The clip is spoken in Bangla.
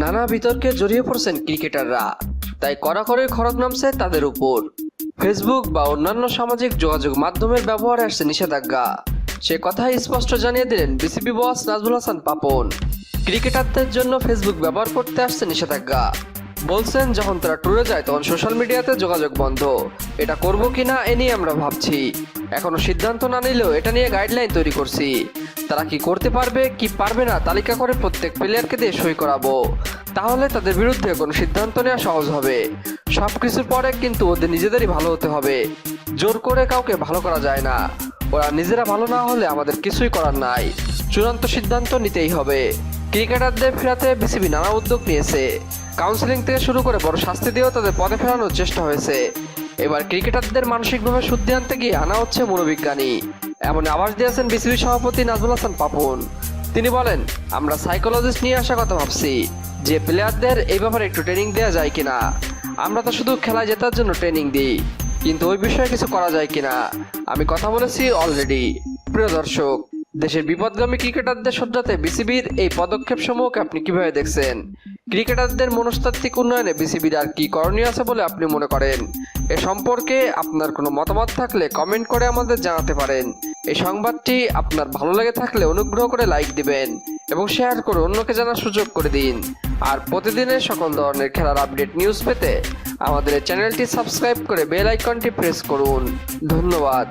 নানা বিতর্কে জড়িয়ে পড়ছেন ক্রিকেটাররা। তাই কড়াকড়ির খড়ক নামছে তাদের উপর। ফেসবুক বা অন্যান্য সামাজিক যোগাযোগ মাধ্যমের ব্যবহারে আসছে নিষেধাজ্ঞা। সে কথাই স্পষ্ট জানিয়ে দিলেন বিসিবি বস নাজমুল হাসান পাপন। ক্রিকেটারদের জন্য ফেসবুক ব্যবহার করতে আসছে নিষেধাজ্ঞা। বলছেন, যখন তারা ট্যুরে যায়, তখন সোশ্যাল মিডিয়াতে যোগাযোগ বন্ধ। এটা করব কিনা, এ নিয়ে আমরা ভাবছি। এখনও সিদ্ধান্ত না নিলেও এটা নিয়ে গাইডলাইন তৈরি করছি। তারা কি করতে পারবে, কি পারবে না, তালিকা করে প্রত্যেক প্লেয়ারকে দিয়ে সই করাবো। তাহলে তাদের বিরুদ্ধে কোনো সিদ্ধান্ত নেওয়া সহজ হবে। সব কিছুর পরে কিন্তু ওদের নিজেদেরই ভালো হতে হবে। জোর করে কাউকে ভালো করা যায় না। ওরা নিজেরা ভালো না হলে আমাদের কিছুই করার নাই। চূড়ান্ত সিদ্ধান্ত নিতেই হবে। ক্রিকেটারদের ফেরাতে বিসিবি নানা উদ্যোগ নিয়েছে। কাউন্সিলিং থেকে শুরু করে বড় শাস্তি দিয়েও তাদের পদে ফেরানোর চেষ্টা হয়েছে। এবার ক্রিকেটারদের মানসিকভাবে শুদ্ধি আনতে গিয়ে আনা হচ্ছে মনোবিজ্ঞানী। এমন আভাস দিয়েছেন বিসিবি সভাপতি নাজমুল হাসান পাপন। তিনি বলেন, আমরা সাইকোলজিস্ট নিয়ে আসার কথা ভাবছি, যে প্লেয়ারদের এই ব্যাপারে একটু ট্রেনিং দেওয়া যায় কিনা। আমরা তো শুধু খেলায় জেতার জন্য ট্রেনিং দিই, কিন্তু ওই বিষয়ে কিছু করা যায় কিনা। আমি কথা বলেছি অলরেডি। প্রিয় দর্শক দেশের বিপদগামী ক্রিকেটারদের সজ্জাতে বিসিবির এই পদক্ষেপ সমূহকে আপনি কীভাবে দেখছেন? ক্রিকেটারদের মনস্তাত্ত্বিক উন্নয়নে বিসিবির আর কি করণীয় আছে বলে আপনি মনে করেন? এ সম্পর্কে আপনার কোনো মতামত থাকলে কমেন্ট করে আমাদের জানাতে পারেন। এই সংবাদটি আপনার ভালো লেগে থাকলে অনুগ্রহ করে লাইক দিবেন এবং শেয়ার করে অন্যকে জানার সুযোগ করে দিন। আর প্রতিদিনের সকল ধরনের খেলার আপডেট নিউজ পেতে আমাদের চ্যানেলটি সাবস্ক্রাইব করে বেল আইকনটি প্রেস করুন। ধন্যবাদ।